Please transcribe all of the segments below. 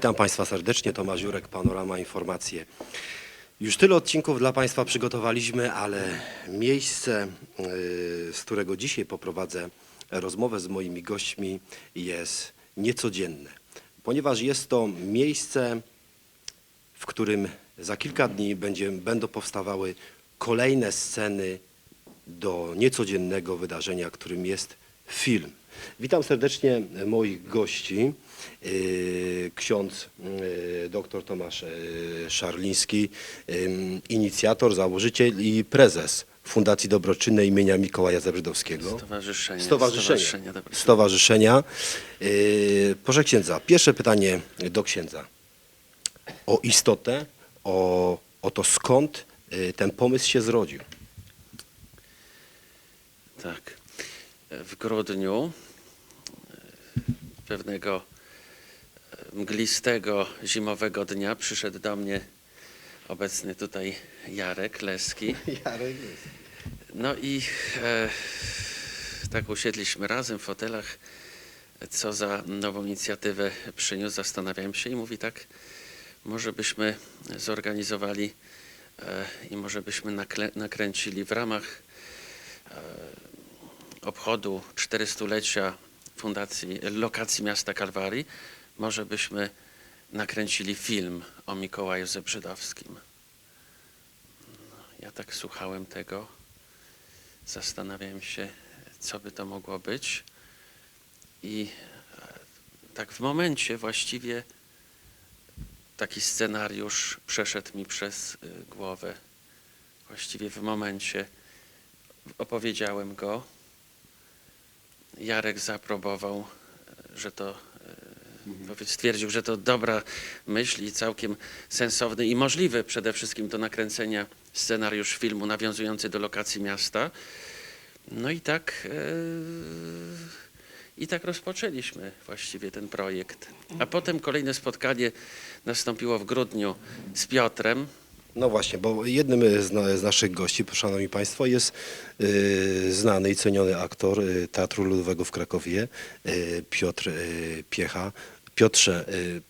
Witam Państwa serdecznie, Tomasz Jurek, Panorama Informacje. Już tyle odcinków dla Państwa przygotowaliśmy, ale miejsce, yy, z którego dzisiaj poprowadzę rozmowę z moimi gośćmi jest niecodzienne, ponieważ jest to miejsce, w którym za kilka dni będzie, będą powstawały kolejne sceny do niecodziennego wydarzenia, którym jest film. Witam serdecznie moich gości. Yy, Ksiądz yy, dr Tomasz yy, Szarliński, inicjator, założyciel i prezes Fundacji Dobroczynnej imienia Mikołaja Zebrzydowskiego. Stowarzyszenie. Stowarzyszenia. dobra. Stowarzyszenia. Yy, Proszę księdza, pierwsze pytanie do księdza. O istotę, o, o to skąd ten pomysł się zrodził. Tak. W grudniu pewnego mglistego, zimowego dnia przyszedł do mnie obecny tutaj Jarek Leski. No i e, tak usiedliśmy razem w fotelach, co za nową inicjatywę przyniósł, zastanawiałem się i mówi tak, może byśmy zorganizowali e, i może byśmy nakręcili w ramach obchodu 400-lecia Fundacji Lokacji Miasta Kalwarii, może byśmy nakręcili film o Mikołaju Zebrzydowskim. Ja tak słuchałem tego, zastanawiałem się, co by to mogło być i e, tak w momencie właściwie taki scenariusz przeszedł mi przez y, głowę. Właściwie w momencie opowiedziałem go. Jarek zaaprobował, e, że to, e, stwierdził, że to dobra myśl i całkiem sensowny i możliwy przede wszystkim do nakręcenia scenariusz filmu nawiązujący do lokacji miasta. No i tak, e, i tak rozpoczęliśmy właściwie ten projekt. A potem kolejne spotkanie nastąpiło w grudniu z Piotrem, No właśnie, bo jednym z, na, z naszych gości, szanowni państwo, jest y, znany i ceniony aktor y, Teatru Ludowego w Krakowie, y, Piotr y, Piecha. Piotrze, y,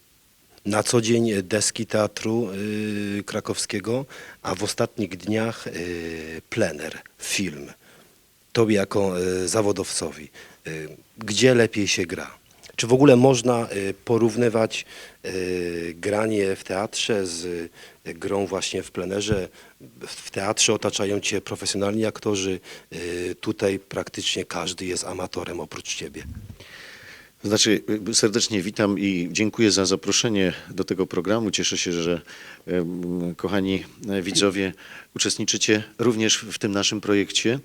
na co dzień deski Teatru y, Krakowskiego, a w ostatnich dniach y, plener, film. Tobie jako y, zawodowcowi, y, gdzie lepiej się gra? Czy w ogóle można y, porównywać y, granie w teatrze z y, grą właśnie w plenerze? W teatrze otaczają cię profesjonalni aktorzy, tutaj praktycznie każdy jest amatorem oprócz ciebie. Znaczy, serdecznie witam i dziękuję za zaproszenie do tego programu. Cieszę się, że kochani widzowie uczestniczycie również w tym naszym projekcie.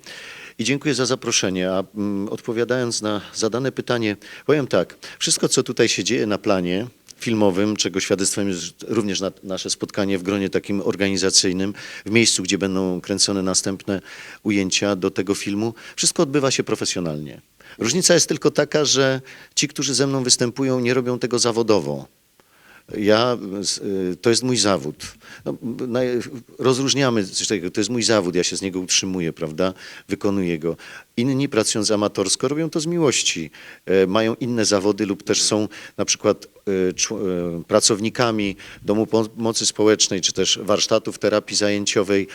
I dziękuję za zaproszenie. A mm, odpowiadając na zadane pytanie, powiem tak. Wszystko, co tutaj się dzieje na planie filmowym, czego świadectwem jest również na, nasze spotkanie w gronie takim organizacyjnym, w miejscu, gdzie będą kręcone następne ujęcia do tego filmu, wszystko odbywa się profesjonalnie. Różnica jest tylko taka, że ci, którzy ze mną występują, nie robią tego zawodowo. Ja, y, to jest mój zawód. No, rozróżniamy coś takiego, to jest mój zawód, ja się z niego utrzymuję, prawda? Wykonuję go. Inni pracując amatorsko robią to z miłości. E, mają inne zawody lub też są na przykład e, e, pracownikami Domu Pomocy Społecznej czy też warsztatów terapii zajęciowej.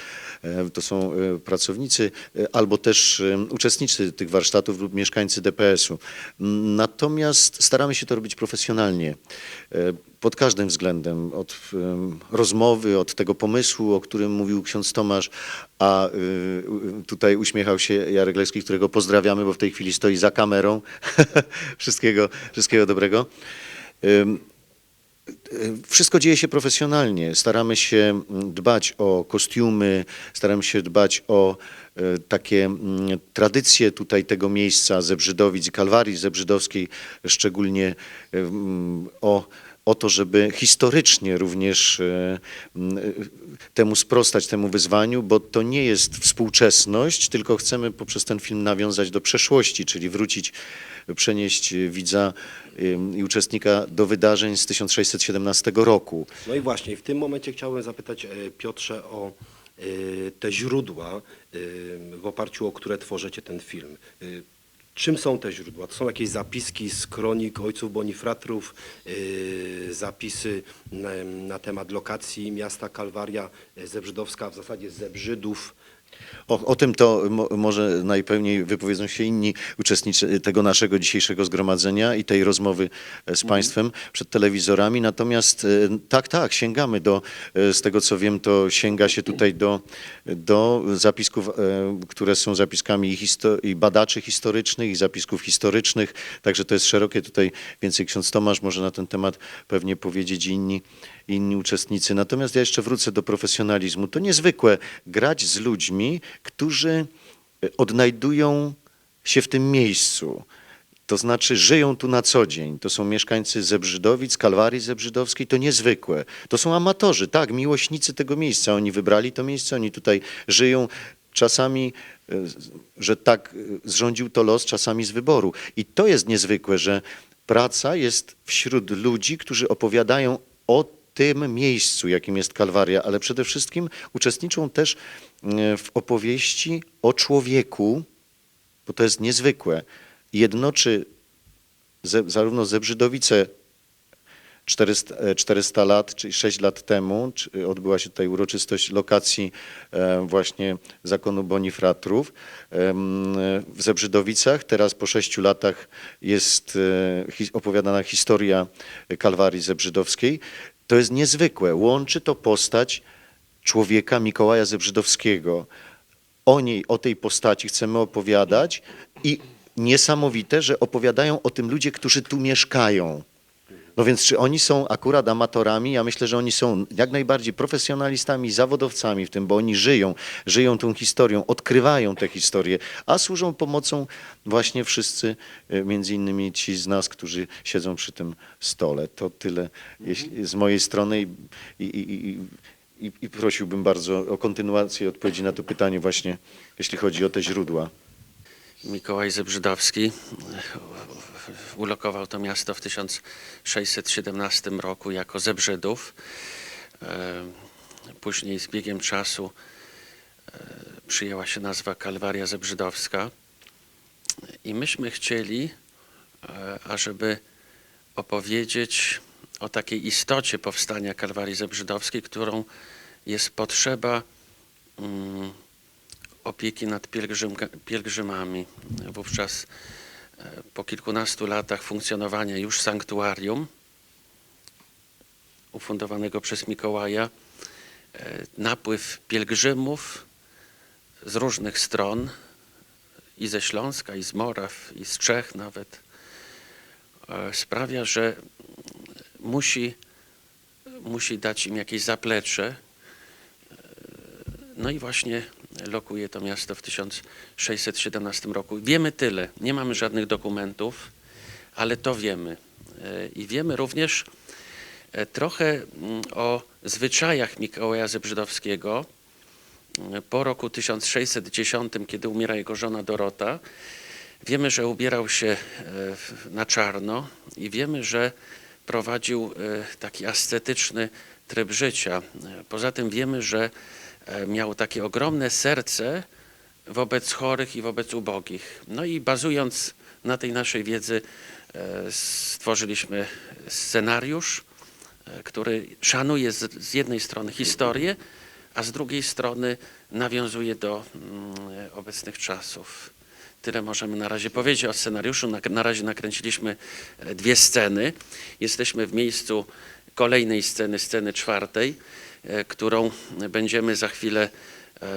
To są pracownicy albo też uczestnicy tych warsztatów lub mieszkańcy DPS-u. Mm, Natomiast staramy się to robić profesjonalnie pod każdym względem, od rozmowy, od tego pomysłu, o którym mówił ksiądz Tomasz, a tutaj uśmiechał się Jarek Leski, którego pozdrawiamy, bo w tej chwili stoi za kamerą. wszystkiego, wszystkiego dobrego. Y, Wszystko dzieje się profesjonalnie. Staramy się mm, dbać o kostiumy, staramy się dbać o e, takie mm, tradycje tutaj tego miejsca Zebrzydowic i Kalwarii Zebrzydowskiej, szczególnie mm, o, o to, żeby historycznie również e, e, temu sprostać, temu wyzwaniu, bo to nie jest współczesność, tylko chcemy poprzez ten film nawiązać do przeszłości, czyli wrócić, przenieść widza i uczestnika do wydarzeń z 1617 roku. No i właśnie, w tym momencie chciałbym zapytać e, Piotrze o te źródła, w oparciu o które tworzycie ten film. E, Czym są te źródła? To są jakieś zapiski z kronik ojców Bonifratrów, yy, zapisy na, na temat lokacji miasta Kalwaria yy, Zebrzydowska, w zasadzie Zebrzydów. O, o tym to mo, może najpełniej wypowiedzą się inni uczestnicy tego naszego dzisiejszego zgromadzenia i tej rozmowy e, z Państwem przed telewizorami. Natomiast e, tak, tak, sięgamy do, e, z tego co wiem, to sięga się tutaj do, do zapisków, które są zapiskami i, badaczy historycznych, i zapisków historycznych. Także to jest szerokie tutaj, więcej ksiądz Tomasz może na ten temat pewnie powiedzieć inni inni uczestnicy. Natomiast ja jeszcze wrócę do profesjonalizmu. To niezwykłe grać z ludźmi, którzy e, odnajdują się w tym miejscu. To znaczy żyją tu na co dzień. To są mieszkańcy Zebrzydowic, Kalwarii Zebrzydowskiej. To niezwykłe. To są amatorzy, tak, miłośnicy tego miejsca. Oni wybrali to miejsce, oni tutaj żyją. Czasami, e, że tak e, zrządził to los, czasami z wyboru. I to jest niezwykłe, że praca jest wśród ludzi, którzy opowiadają o tym miejscu, jakim jest Kalwaria, ale przede wszystkim uczestniczą też e, w opowieści o człowieku, bo to jest niezwykłe. Jednoczy ze, zarówno Zebrzydowice 400, e, 400 lat, czyli 6 lat temu, odbyła się tutaj uroczystość lokacji e, właśnie zakonu Bonifratrów w Zebrzydowicach. Teraz po 6 latach jest e, opowiadana historia Kalwarii Zebrzydowskiej. To jest niezwykłe. Łączy to postać człowieka Mikołaja Zebrzydowskiego. O niej, o tej postaci chcemy opowiadać i niesamowite, że opowiadają o tym ludzie, którzy tu mieszkają. No więc czy oni są akurat amatorami? Ja myślę, że oni są jak najbardziej profesjonalistami, zawodowcami w tym, bo oni żyją, żyją tą historią, odkrywają tę historię, a służą pomocą właśnie wszyscy, e, między innymi ci z nas, którzy siedzą przy tym stole. To tyle jeśli, z mojej strony i, i, i, i prosiłbym bardzo o kontynuację odpowiedzi na to pytanie właśnie, jeśli chodzi o te źródła. Mikołaj Zebrzydowski ulokował to miasto w 1617 roku jako Zebrzydów. E, Później z biegiem czasu e, przyjęła się nazwa Kalwaria Zebrzydowska. I myśmy chcieli, e, ażeby opowiedzieć o takiej istocie powstania Kalwarii Zebrzydowskiej, którą jest potrzeba mm, opieki nad pielgrzymami. Wówczas e, po kilkunastu latach funkcjonowania już sanktuarium ufundowanego przez Mikołaja, e, napływ pielgrzymów z różnych stron i ze Śląska, i z Moraw, i z Czech nawet e, sprawia, że musi, musi dać im jakieś zaplecze, no i właśnie lokuje to miasto w 1617 roku. Wiemy tyle, nie mamy żadnych dokumentów, ale to wiemy. E, I wiemy również e, trochę mm, o zwyczajach Mikołaja Zebrzydowskiego. E, Po roku 1610, kiedy umiera jego żona Dorota, wiemy, że ubierał się na czarno i wiemy, że prowadził taki ascetyczny tryb życia. Poza tym wiemy, że miał takie ogromne serce wobec chorych i wobec ubogich. No i bazując na tej naszej wiedzy e, stworzyliśmy scenariusz, e, który szanuje z, jednej strony historię, a z drugiej strony nawiązuje do mm, obecnych czasów. Tyle możemy na razie powiedzieć o scenariuszu. Na, razie nakręciliśmy e, dwie sceny. Jesteśmy w miejscu kolejnej sceny, sceny czwartej, e, którą będziemy za chwilę e,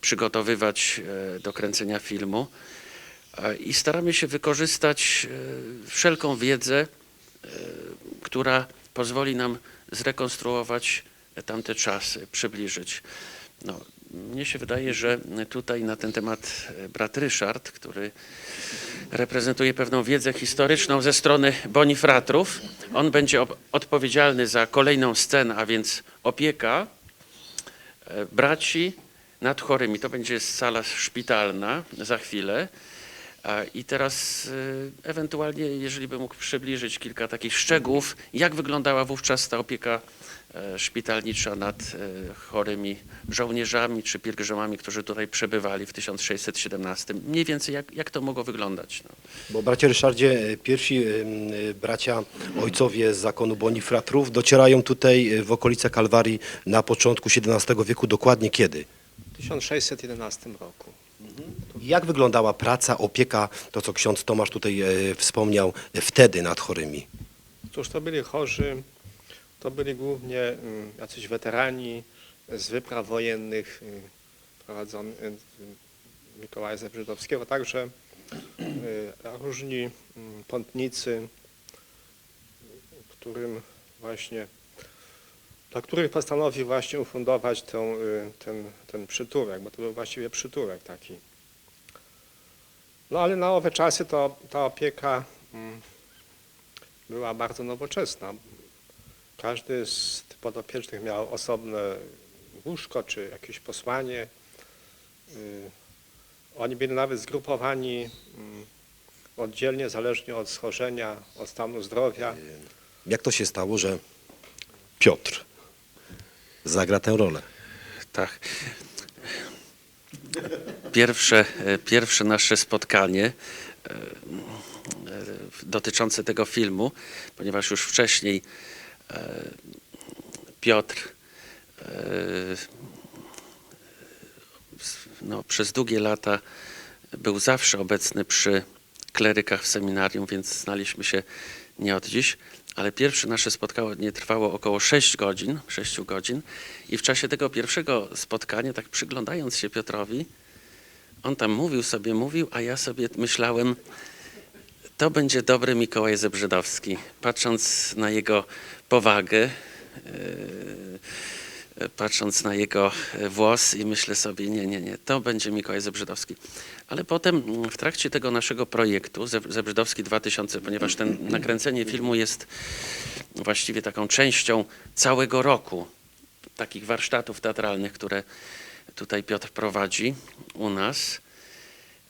przygotowywać e, do kręcenia filmu. E, I staramy się wykorzystać e, wszelką wiedzę, e, która pozwoli nam zrekonstruować tamte czasy, przybliżyć. No, mnie się wydaje, że tutaj na ten temat e, brat Ryszard, który reprezentuje pewną wiedzę historyczną ze strony Bonifratrów, on będzie odpowiedzialny za kolejną scenę, a więc opieka e, braci nad chorymi. To będzie sala szpitalna za chwilę. I teraz e, ewentualnie, jeżeli bym mógł przybliżyć kilka takich szczegółów, jak wyglądała wówczas ta opieka szpitalnicza nad e, chorymi żołnierzami czy pielgrzymami, którzy tutaj przebywali w 1617. Mniej więcej jak, jak to mogło wyglądać? No. Bo bracie Ryszardzie, pierwsi ym, y, bracia ojcowie z zakonu Bonifratrów docierają tutaj w okolice Kalwarii na początku XVII wieku. Dokładnie kiedy? W 1611 roku. Jak wyglądała praca, opieka, to co ksiądz Tomasz tutaj e, wspomniał, e, wtedy nad chorymi? Cóż, to byli chorzy, to byli głównie mm, jacyś weterani z wypraw wojennych y, prowadzonych Mikołaja Zebrzydowskiego, także różni mm, pątnicy, którym właśnie, dla których postanowił właśnie ufundować tą, y, ten, ten przytułek, bo to był właściwie przytułek taki. No ale na owe czasy to ta opieka mm, była bardzo nowoczesna. Każdy z podopiecznych miał osobne łóżko czy jakieś posłanie. Y, Oni byli nawet zgrupowani mm, oddzielnie, zależnie od schorzenia, od stanu zdrowia. Jak to się stało, że Piotr zagra tę rolę? Tak. Pierwsze, pierwsze nasze spotkanie e, e, dotyczące tego filmu, ponieważ już wcześniej Piotr e, no, przez długie lata był zawsze obecny przy klerykach w seminarium, więc znaliśmy się nie od dziś, ale pierwsze nasze spotkanie trwało około 6 godzin, 6 godzin i w czasie tego pierwszego spotkania, tak przyglądając się Piotrowi, on tam mówił sobie, mówił, a ja sobie myślałem, to będzie dobry Mikołaj Zebrzydowski. Patrząc na jego powagę, yy, patrząc na jego e, włos i myślę sobie, nie, nie, nie, to będzie Mikołaj Zebrzydowski. Ale potem mm, w trakcie tego naszego projektu, Zeb- Zebrzydowski 2000, ponieważ ten nakręcenie filmu jest właściwie taką częścią całego roku takich warsztatów teatralnych, które tutaj Piotr prowadzi u nas.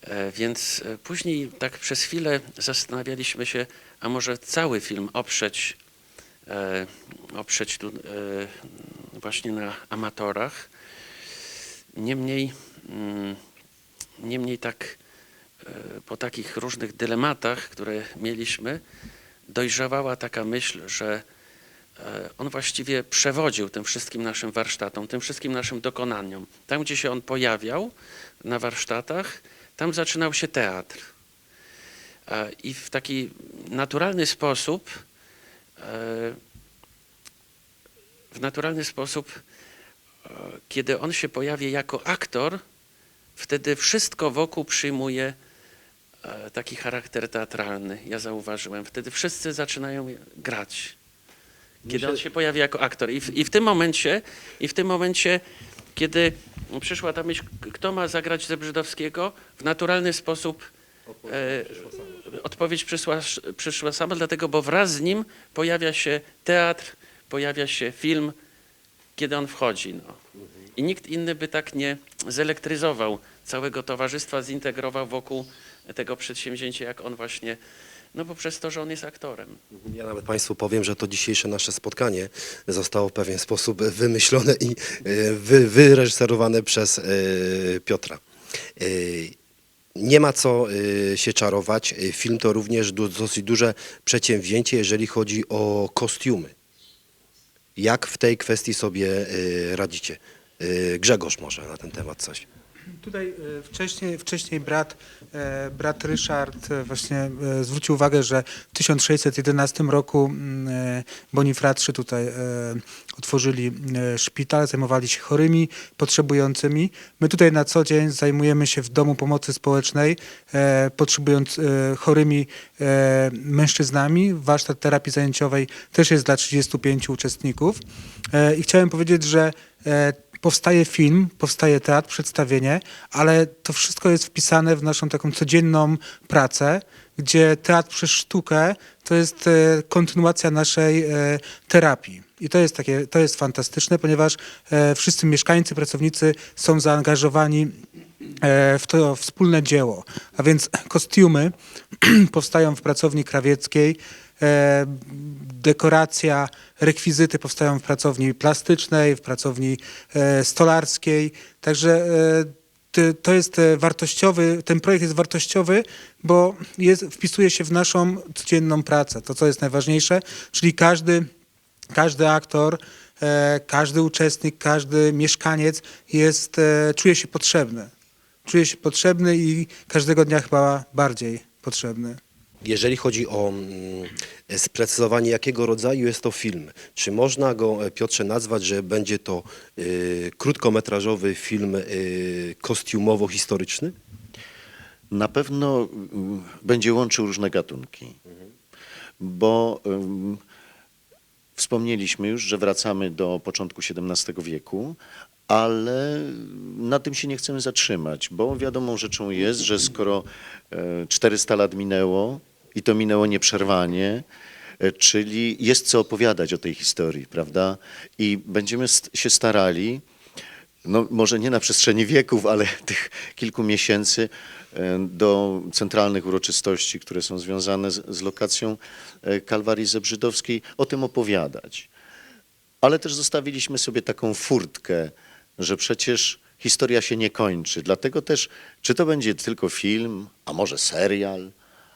E, Więc e, później tak przez chwilę zastanawialiśmy się, a może cały film oprzeć, e, oprzeć tu właśnie na amatorach. Niemniej, mm, niemniej tak po takich różnych dylematach, które mieliśmy, dojrzewała taka myśl, że on właściwie przewodził tym wszystkim naszym warsztatom, tym wszystkim naszym dokonaniom. Tam, gdzie się on pojawiał na warsztatach, tam zaczynał się teatr. E, I w taki naturalny sposób, e, w naturalny sposób, e, kiedy on się pojawia jako aktor, wtedy wszystko wokół przyjmuje taki charakter teatralny. Ja zauważyłem. Wtedy wszyscy zaczynają grać. Kiedy on się pojawia jako aktor. I w, i w tym momencie, i w tym momencie, kiedy przyszła ta myśl, kto ma zagrać Zebrzydowskiego, w naturalny sposób e, odpowiedź przyszła, przyszła sama, dlatego, bo wraz z nim pojawia się teatr, pojawia się film, kiedy on wchodzi. No. I nikt inny by tak nie zelektryzował całego towarzystwa, zintegrował wokół tego przedsięwzięcia, jak on właśnie, no bo przez to, że on jest aktorem. Ja nawet Państwu powiem, że to dzisiejsze nasze spotkanie zostało w pewien sposób wymyślone i e, wy, wyreżyserowane przez e, Piotra. E, Nie ma co się czarować. Film to również dosyć duże przedsięwzięcie, jeżeli chodzi o kostiumy. Jak w tej kwestii sobie radzicie? Grzegorz może na ten temat coś. Tutaj e, wcześniej, wcześniej brat, e, brat Ryszard e, właśnie zwrócił uwagę, że w 1611 roku mm, Bonifratrzy tutaj otworzyli szpital, zajmowali się chorymi, potrzebującymi. My tutaj na co dzień zajmujemy się w Domu Pomocy Społecznej potrzebując, chorymi mężczyznami. Warsztat terapii zajęciowej też jest dla 35 uczestników. I chciałem powiedzieć, że powstaje film, powstaje teatr, przedstawienie, ale to wszystko jest wpisane w naszą taką codzienną pracę, gdzie teatr przez sztukę to jest e, kontynuacja naszej e, terapii. I to jest takie, to jest fantastyczne, ponieważ e, wszyscy mieszkańcy, pracownicy są zaangażowani w to wspólne dzieło. A więc kostiumy powstają w pracowni krawieckiej. E, dekoracja, rekwizyty powstają w pracowni plastycznej, w pracowni e, stolarskiej. Także e, to jest wartościowy, ten projekt jest wartościowy, bo jest, wpisuje się w naszą codzienną pracę, to co jest najważniejsze, czyli każdy, każdy aktor, każdy uczestnik, każdy mieszkaniec jest, czuje się potrzebny. Czuje się potrzebny i każdego dnia chyba bardziej potrzebny. Jeżeli chodzi o mm, sprecyzowanie, jakiego rodzaju jest to film, czy można go, e, Piotrze, nazwać, że będzie to y, krótkometrażowy film y, kostiumowo-historyczny? Na pewno mm, będzie łączył różne gatunki, bo ym, wspomnieliśmy już, że wracamy do początku XVII wieku, ale na tym się nie chcemy zatrzymać, bo wiadomą rzeczą jest, że skoro e, 400 lat minęło i to minęło nieprzerwanie, e, czyli jest co opowiadać o tej historii, prawda? I będziemy się starali, no może nie na przestrzeni wieków, ale tych kilku miesięcy e, do centralnych uroczystości, które są związane z, z lokacją e, Kalwarii Zebrzydowskiej, o tym opowiadać. Ale też zostawiliśmy sobie taką furtkę, że przecież historia się nie kończy. Dlatego też, czy to będzie tylko film, a może serial,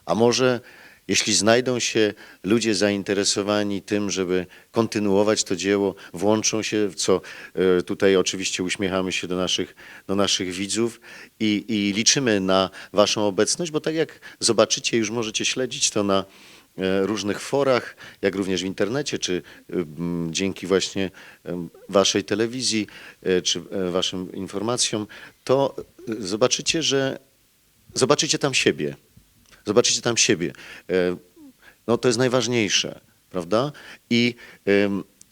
a może jeśli znajdą się ludzie zainteresowani tym, żeby kontynuować to dzieło, włączą się, co e, tutaj oczywiście uśmiechamy się do naszych, do naszych widzów i, i liczymy na Waszą obecność, bo tak jak zobaczycie, już możecie śledzić to na e, różnych forach, jak również w internecie, czy mm, dzięki właśnie Waszej telewizji, e, czy e, Waszym informacjom, to e, zobaczycie, że zobaczycie tam siebie. Zobaczycie tam siebie. E, No to jest najważniejsze, prawda? I,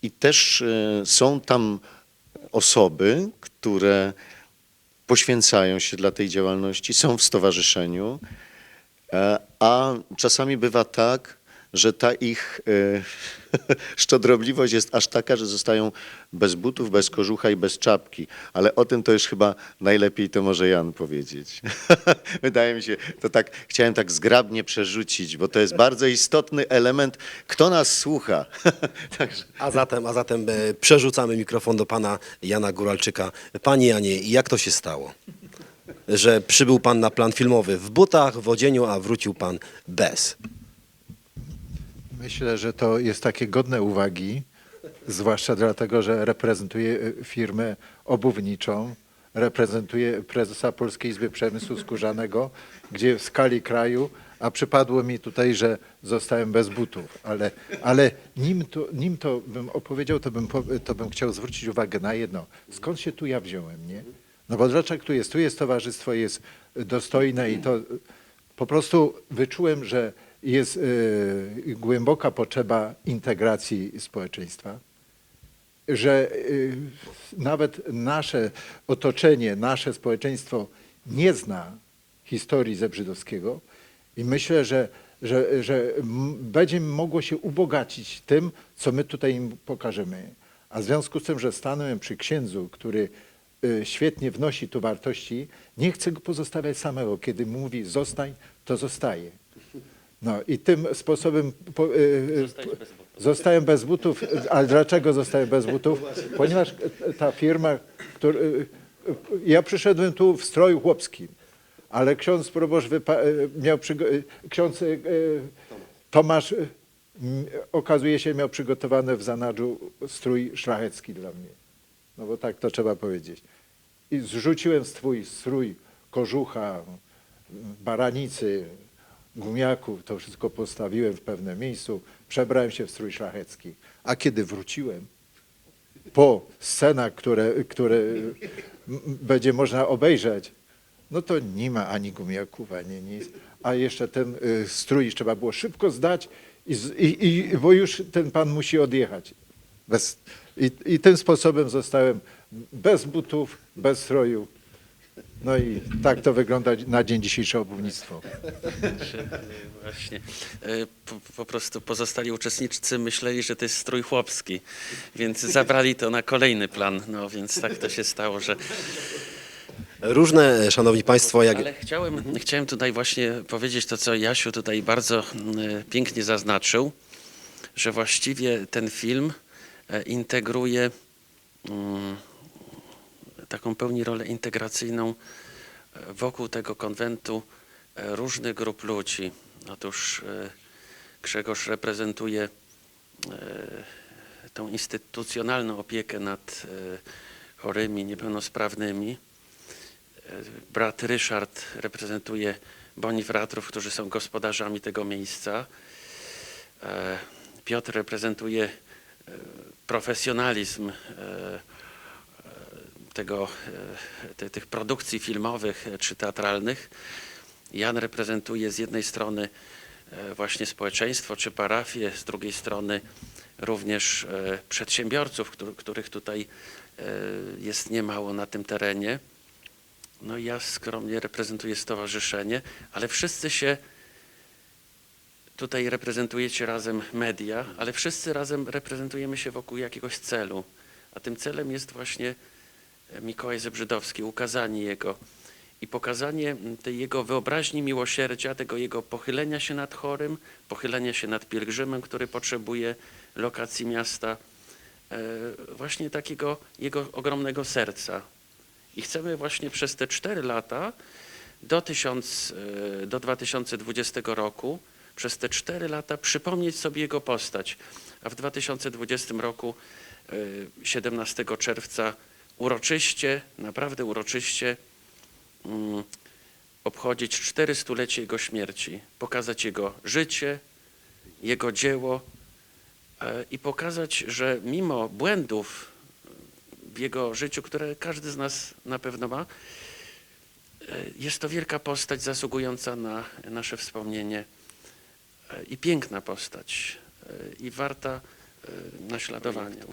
i też e, są tam osoby, które poświęcają się dla tej działalności, są w stowarzyszeniu, e, a czasami bywa tak, że ta ich e, szczodrobliwość jest aż taka, że zostają bez butów, bez kożucha i bez czapki. Ale o tym to już chyba najlepiej to może Jan powiedzieć. Wydaje mi się, to tak chciałem tak zgrabnie przerzucić, bo to jest bardzo istotny element, kto nas słucha. Także A zatem, a zatem e, przerzucamy mikrofon do pana Jana Góralczyka. Panie Janie, jak to się stało, że przybył pan na plan filmowy w butach, w odzieniu, a wrócił pan bez? Myślę, że to jest takie godne uwagi, zwłaszcza dlatego, że reprezentuję e, firmę obuwniczą, reprezentuję prezesa Polskiej Izby Przemysłu Skórzanego, gdzie w skali kraju, a przypadło mi tutaj, że zostałem bez butów, ale, ale nim, to, nim to bym opowiedział, to bym, to bym chciał zwrócić uwagę na jedno. Skąd się tu ja wziąłem, nie? No bo dlaczego tu jest? Tu jest towarzystwo, jest dostojne i to po prostu wyczułem, że jest y, głęboka potrzeba integracji społeczeństwa, że y, nawet nasze otoczenie, nasze społeczeństwo nie zna historii Zebrzydowskiego i myślę, że, że, że będzie mogło się ubogacić tym, co my tutaj im pokażemy. A w związku z tym, że stanąłem przy księdzu, który y, świetnie wnosi tu wartości, nie chcę go pozostawiać samego. Kiedy mówi zostań, to zostaje. No i tym sposobem po, y, y, zostałem bez butów. Ale dlaczego zostałem bez butów? Ponieważ ta firma, który, y, ja przyszedłem tu w stroju chłopskim, ale ksiądz proboszcz miał ksiądz Tomasz okazuje się miał przygotowany w zanadrzu strój szlachecki dla mnie. No bo tak to trzeba powiedzieć. I zrzuciłem swój strój kożucha, baranicy, gumiaków, to wszystko postawiłem w pewnym miejscu, przebrałem się w strój szlachecki. A kiedy wróciłem, po scenach, które, które będzie można obejrzeć, no to nie ma ani gumiaków, ani nic. A jeszcze ten y, strój trzeba było szybko zdać, i, i, bo już ten pan musi odjechać. Bez, i, I tym sposobem zostałem bez butów, bez stroju. No i tak to wygląda na dzień dzisiejsze obuwnictwo. Właśnie. E, Po, po prostu pozostali uczestnicy myśleli, że to jest strój chłopski, więc zabrali to na kolejny plan. No więc tak to się stało, że. Różne, szanowni państwo, jak... Ale chciałem, chciałem tutaj właśnie powiedzieć to, co Jasiu tutaj bardzo pięknie zaznaczył, że właściwie ten film e, integruje mm, taką pełni rolę integracyjną e, wokół tego konwentu e, różnych grup ludzi. Otóż e, Grzegorz reprezentuje tą instytucjonalną opiekę nad chorymi, niepełnosprawnymi. Brat Ryszard reprezentuje bonifratrów, którzy są gospodarzami tego miejsca. Piotr reprezentuje profesjonalizm tego, e, te, tych produkcji filmowych e, czy teatralnych. Jan reprezentuje z jednej strony e, właśnie społeczeństwo czy parafię, z drugiej strony również przedsiębiorców, któr- których tutaj jest niemało na tym terenie. No ja skromnie reprezentuję stowarzyszenie, ale wszyscy się tutaj reprezentujecie razem media, ale wszyscy razem reprezentujemy się wokół jakiegoś celu. A tym celem jest właśnie Mikołaj Zebrzydowski, ukazanie jego i pokazanie tej jego wyobraźni miłosierdzia, tego jego pochylenia się nad chorym, pochylenia się nad pielgrzymem, który potrzebuje lokacji miasta, e, właśnie takiego jego ogromnego serca. I chcemy właśnie przez te cztery lata do, 1000, e, do 2020 roku, przez te cztery lata przypomnieć sobie jego postać. A w 2020 roku, e, 17 czerwca, uroczyście, naprawdę uroczyście mm, obchodzić 400-lecie jego śmierci, pokazać jego życie, jego dzieło e, i pokazać, że mimo błędów w jego życiu, które każdy z nas na pewno ma, e, jest to wielka postać zasługująca na nasze wspomnienie e, i piękna postać i warta e, naśladowania.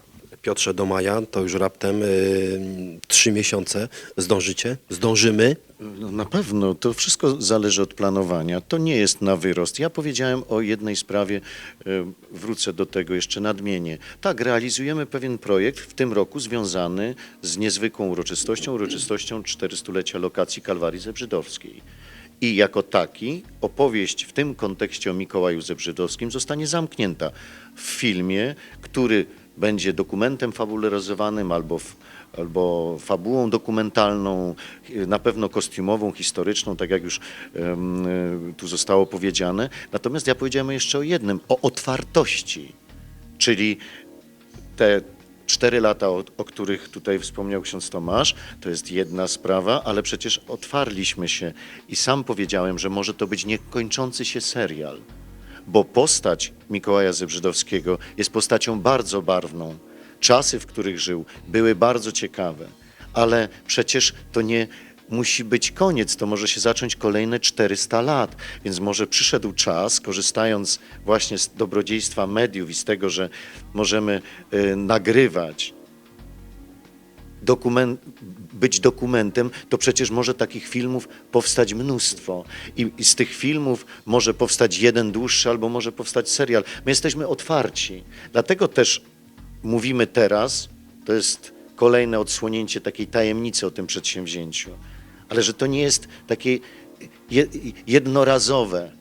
Piotrze, do maja to już raptem y, trzy miesiące. Zdążycie? Zdążymy? No, na pewno, to wszystko zależy od planowania. To nie jest na wyrost. Ja powiedziałem o jednej sprawie, e, wrócę do tego jeszcze nadmienię. Tak, realizujemy pewien projekt w tym roku związany z niezwykłą uroczystością, uroczystością 400-lecia lokacji Kalwarii Zebrzydowskiej. I jako taki opowieść w tym kontekście o Mikołaju Zebrzydowskim zostanie zamknięta w filmie, który będzie dokumentem fabularyzowanym albo, albo fabułą dokumentalną, na pewno kostiumową, historyczną, tak jak już y, tu zostało powiedziane. Natomiast ja powiedziałem jeszcze o jednym, o otwartości, czyli te cztery lata, o, o których tutaj wspomniał ksiądz Tomasz, to jest jedna sprawa, ale przecież otwarliśmy się i sam powiedziałem, że może to być niekończący się serial, bo postać Mikołaja Zebrzydowskiego jest postacią bardzo barwną. Czasy, w których żył, były bardzo ciekawe, ale przecież to nie musi być koniec, to może się zacząć kolejne 400 lat, więc może przyszedł czas, korzystając właśnie z dobrodziejstwa mediów i z tego, że możemy y, nagrywać, być dokumentem, to przecież może takich filmów powstać mnóstwo. I, I z tych filmów może powstać jeden dłuższy, albo może powstać serial. My jesteśmy otwarci. Dlatego też mówimy teraz, to jest kolejne odsłonięcie takiej tajemnicy o tym przedsięwzięciu, ale że to nie jest takie je, jednorazowe,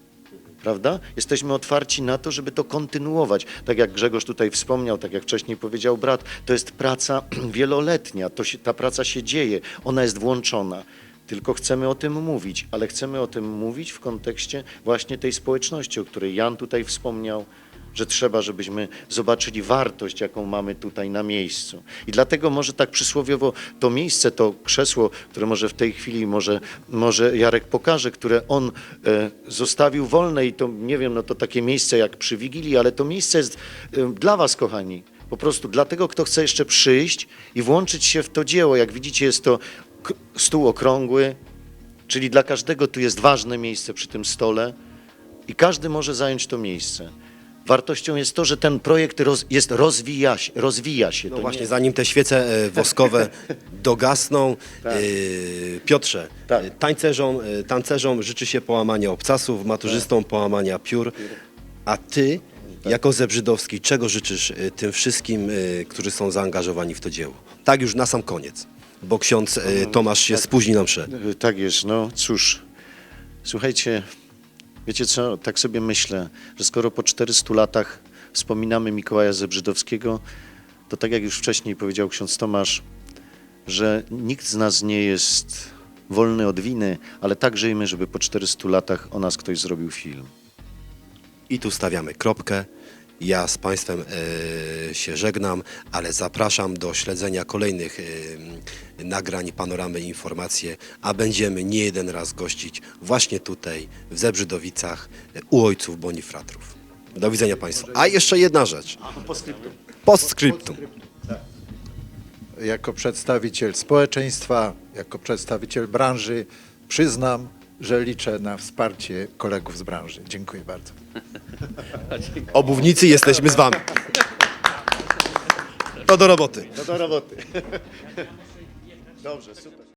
prawda? Jesteśmy otwarci na to, żeby to kontynuować. Tak jak Grzegorz tutaj wspomniał, tak jak wcześniej powiedział brat, to jest praca wieloletnia, się, ta praca się dzieje, ona jest włączona. Tylko chcemy o tym mówić, ale chcemy o tym mówić w kontekście właśnie tej społeczności, o której Jan tutaj wspomniał, że trzeba, żebyśmy zobaczyli wartość, jaką mamy tutaj na miejscu. I dlatego może tak przysłowiowo to miejsce, to krzesło, które może w tej chwili może, może Jarek pokaże, które on e, zostawił wolne i to nie wiem, no to takie miejsce jak przy Wigilii, ale to miejsce jest e, dla was, kochani. Po prostu dla tego, kto chce jeszcze przyjść i włączyć się w to dzieło. Jak widzicie, jest to stół okrągły, czyli dla każdego tu jest ważne miejsce przy tym stole i każdy może zająć to miejsce. Wartością jest to, że ten projekt roz, jest rozwija, się- rozwija się. No To właśnie, nie- zanim te świece e, woskowe dogasną, Tak. e, Piotrze, Tak. e, tańcerzom, e, tancerzom życzy się połamania obcasów, maturzystom połamania piór, a ty, jako Zebrzydowski, czego życzysz tym wszystkim, którzy są zaangażowani w to dzieło? Tak już na sam koniec, bo ksiądz e, Tomasz się spóźni na mszę. Y, Tak jest, no cóż. Słuchajcie, wiecie co, tak sobie myślę, że skoro po 400 latach wspominamy Mikołaja Zebrzydowskiego, to tak jak już wcześniej powiedział ksiądz Tomasz, że nikt z nas nie jest wolny od winy, ale tak żyjmy, żeby po 400 latach o nas ktoś zrobił film. I tu stawiamy kropkę. Ja z Państwem e, się żegnam, ale zapraszam do śledzenia kolejnych e, nagrań Panoramy Informacje, a będziemy nie jeden raz gościć właśnie tutaj w Zebrzydowicach u ojców Bonifratrów. Do widzenia Państwu. A jeszcze jedna rzecz. Postscriptum. Jako przedstawiciel społeczeństwa, jako przedstawiciel branży przyznam, że liczę na wsparcie kolegów z branży. Dziękuję bardzo. Obuwnicy, jesteśmy z Wami. To do roboty. No do roboty. Dobrze, super.